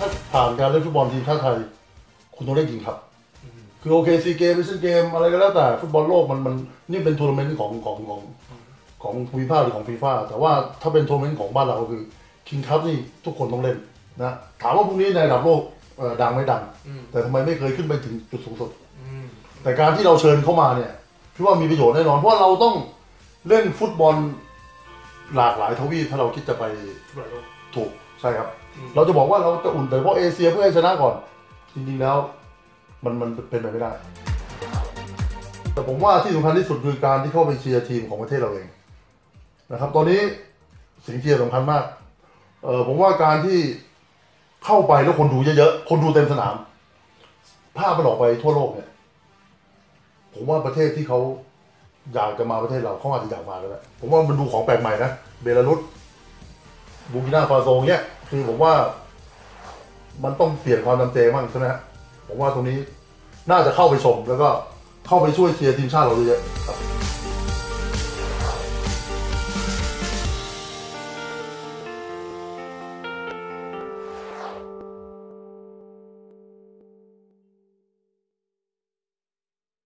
ถ้าผ่านการเล่นฟุตบอลทีมชาติไทย คุณต้องเล่นจริงครับ คือโอเคซีเกมไม่ใช่เกมอะไรก็แล้วแต่ฟุตบอลโลกมันมันนี่เป็นทัวร์นาเมนต์ของของของของภูมิภาคหรือของฟีฟ่าแต่ว่าถ้าเป็นทัวร์นาเมนต์ของบ้านเราคือคิงคัพนี่ทุกคนต้องเล่นนะถามว่าพรุ่งนี้ในระดับโลกเอ่อดังไม่ดังอืมแต่ทำไมไม่เคยขึ้นไปถึงจุดสูงสุดอืมแต่การที่เราเชิญเข้ามาเนี่ยพี่ว่ามีประโยชน์แน่นอนเพราะว่าเราต้องเล่นฟุตบอลหลากหลายทวีปถ้าเราคิดจะไปฟุตบอลโลกถูก ใช่ครับอืมเราจะบอกว่าเราจะอุ่นแต่เพราะเอเชียเพื่อให้ชนะก่อน จริงๆแล้ว มันมันเป็นไปไม่ได้ แต่ผมว่าที่สำคัญที่สุดคือการที่เข้าไปเชียร์ทีมของประเทศเราเองนะครับ ตอนนี้สิ่งเชียร์สำคัญมากเออผมว่าการที่เข้าไปแล้วคนดูเยอะๆคนดูเต็มสนาม ภาพมันออกไปทั่วโลกเนี่ยผมว่าประเทศที่เขาอยากจะมาประเทศเราเขาอาจจะอยากมาแล้วแหละผมว่ามันดูของแปลกใหม่นะเบลารุส บูกินาฟาโซเนี่ยคือผมว่า มันต้องเปลี่ยนความจำเจบ้างใช่ไหมฮะผมว่าตรงนี้น่าจะเข้าไปชมแล้วก็เข้าไปช่วยเชียร์ทีมชาติเราเยอะๆครับ